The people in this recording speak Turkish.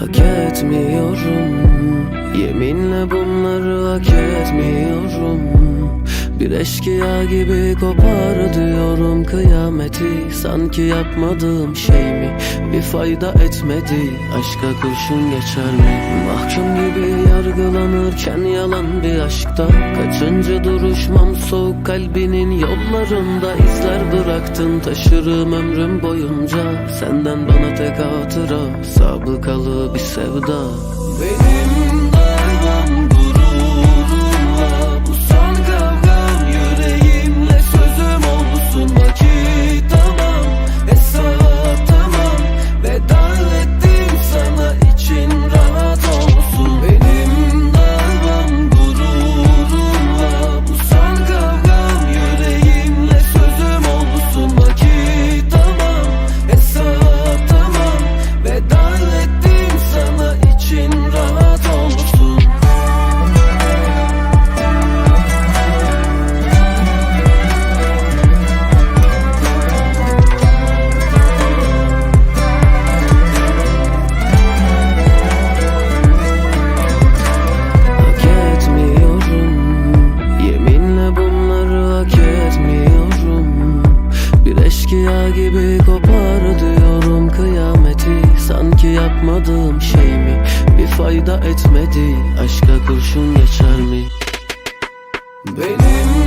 Hak etmiyorum. Yeminle bunları hak etmiyorum. Bir eşkıya gibi kopar diyorum. Kıyameti Sanki yapmadığım şey mi? Bir fayda etmedi. Aşka kurşun geçer mi? Mahkum gibi yargılanırken yalan bir aşkta. Kaçıncı duruşmam soğuk kalbinin yollarında. İzler bıraktın Taşırım ömrüm boyunca. Senden bana tek hatıra Sabıkalı bir sevda. Benim eşkıya gibi kopar diyorum kıyameti. Sanki yapmadığım şey mi? Bir fayda etmedi. Aşka kurşun geçer mi? Benim